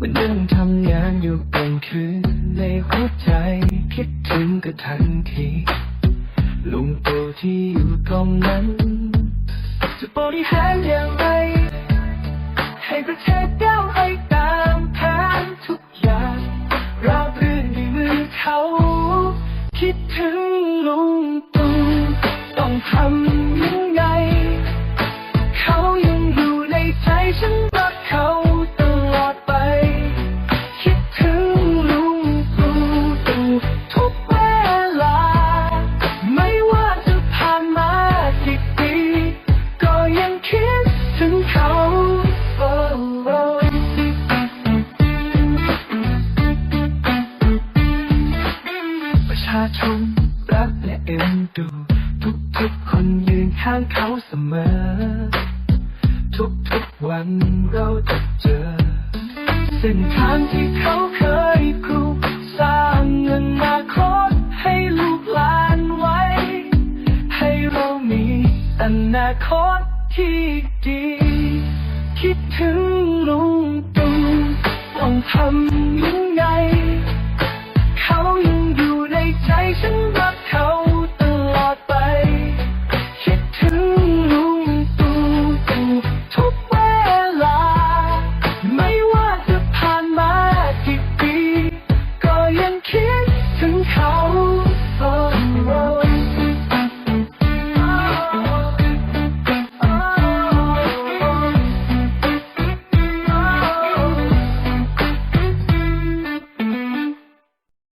มันนั่งทำงานอยู่กลางคืนในหัวใจคิดถึงก็ทันทีลุงโตที่อยู่ตรงนั้น จะบริหารอย่างไร ให้ประเทศก้าวไปตามแผนทุกอย่างราบรื่นด้มือเขา คิดถึงลุงตูต้องทำ ชมรักและเอ็นดู ทุกๆคนยืนข้างเขาเสมอ ทุกๆวันเราจะเจอ เส้นทางที่เขาเคยครูสร้างเงินมาคตให้ลูกหลานไว้ ให้เรามีอนาคตที่ดี คิดถึงลุงตู่ต้องทำ 生。